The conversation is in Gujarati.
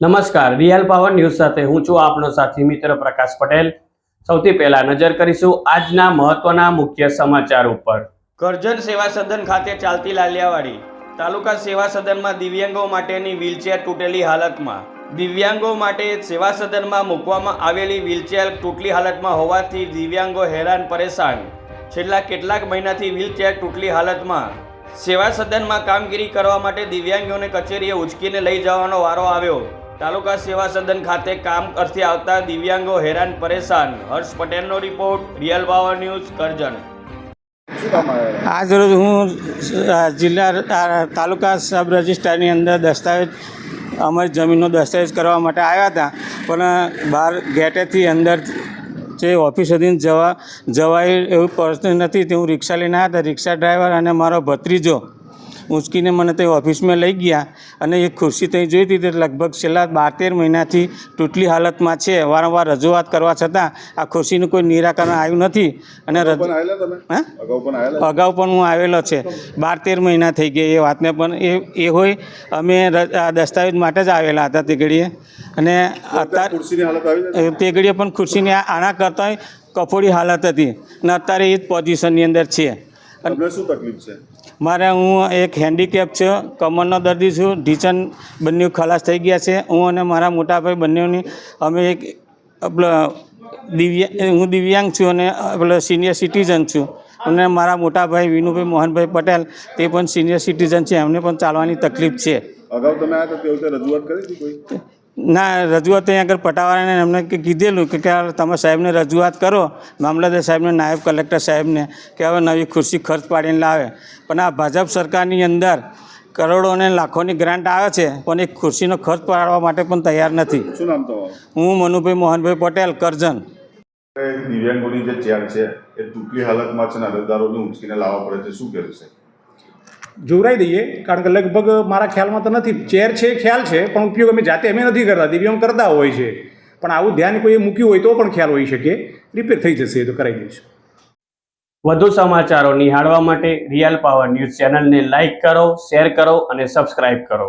નમસ્કાર, રિયલ પાવર ન્યૂઝ સાથે હું છું આપનો સાથી મિત્ર પ્રકાશ પટેલ. સૌથી પહેલા નજર કરીશું આજના મહત્વના મુખ્ય સમાચાર ઉપર. કરજણ સેવા સદન ખાતે ચાલતી લાલિયાવાડી તાલુકા સેવા સદનમાં દિવ્યાંગો માટેની વ્હીલચેર તૂટેલી હાલતમાં. દિવ્યાંગો માટે સેવા સદનમાં મૂકવામાં આવેલી વ્હીલચેર તૂટલી હાલતમાં હોવાથી દિવ્યાંગો હેરાન પરેશાન. છેલ્લા કેટલાક મહિનાથી વ્હીલચેર તૂટલી હાલતમાં. સેવા સદનમાં કામગીરી કરવા માટે દિવ્યાંગોને કચેરીએ ઉચકીને લઈ જવાનો વારો આવ્યો. તાલુકા સેવા સદન ખાતે કામ અર્થે આવતા દિવ્યાંગો હેરાન પરેશાન. હર્ષ પટેલનો report real power news Karjan. આજ રોજ હું જિલ્લા તાલુકા સબ રજિસ્ટ્રારની અંદર દસ્તાવેજ અમારી જમીનનો દસ્તાવેજ કરવા માટે આવ્યા હતા. પણ બહાર ગેટેથી અંદર જે ઓફિસ સુધી જવા જવાય એવું પરિસ્થિતિ નથી. તે હું રિક્ષા લઈને આવ્યા હતા. રિક્ષા ડ્રાઈવર અને મારો ભત્રીજો ઉંચકીને મને તે ઓફિસમાં લઈ ગયા અને એ ખુરશી ત્યાં જોઈ હતી તે લગભગ છેલ્લા બાર તેર મહિનાથી તૂટલી હાલતમાં છે. વારંવાર રજૂઆત કરવા છતાં આ ખુરશીનું કોઈ નિરાકરણ આવ્યું નથી અને અગાઉ પણ હું? આવેલો? છે. બાર તેર મહિના થઈ ગયા. એ વાતને પણ એ એ હોય અમે દસ્તાવેજ માટે જ આવેલા હતા તે ઘડીએ અને અત્યારે તે ઘડીએ પણ ખુરશીની આ- આના કરતાં કફોડી હાલત હતી. અને અત્યારે એ જ પોઝિશનની અંદર છે. તમને શું તકલીફ છે? મારે હું એક હેન્ડીકેપ છું કમરનો દર્દી છું ઢીચન બંને ખલાસ થઈ ગયા છે. હું અને મારા મોટાભાઈ બંનેની અમે એક દિવ્યા હું દિવ્યાંગ છું અને પેલો સિનિયર સિટીઝન છું. અને મારા મોટાભાઈ વિનુભાઈ મોહનભાઈ પટેલ તે પણ સિનિયર સિટીઝન છે. એમને પણ ચાલવાની તકલીફ છે. અગાઉ તમે વખતે રજૂઆત કરી હતી કોઈ? ના રજૂઆત અહીંયા આગળ પટાવાળાને એમને કીધેલું કે કે તમે સાહેબને રજૂઆત કરો મામલતદાર સાહેબને નાયબ કલેક્ટર સાહેબને કે હવે નવી ખુરશી ખર્ચ પાડીને લાવે. પણ આ ભાજપ સરકારની અંદર કરોડો અને લાખોની ગ્રાન્ટ આવે છે પણ એક ખુરશીનો ખર્ચ પાડવા માટે પણ તૈયાર નથી. શું નામ તો હું મનુભાઈ મોહનભાઈ પટેલ કરજણ. દિવ્યાંગોની જે ચેર છે એ તૂટલી હાલતમાં છે ને અરજદારોને ઉંચકીને લાવવા પડે છે. શું કહેશે જોવરાઈ દઈએ, કારણ કે લગભગ મારા ખ્યાલમાં તો નથી. ચેર છે એ ખ્યાલ છે, પણ ઉપયોગ અમે જાતે અમે નથી કરતા, દિવ્યાંગ કરતા હોય છે. પણ આવું ધ્યાન કોઈએ મૂક્યું હોય તો પણ ખ્યાલ હોઈ શકે રિપેર થઈ જશે એ તો કરાવી દઈશું વધુ સમાચારો નિહાળવા માટે રિયલ પાવર ન્યૂઝ ચેનલને લાઇક કરો શેર કરો અને સબસ્ક્રાઇબ કરો.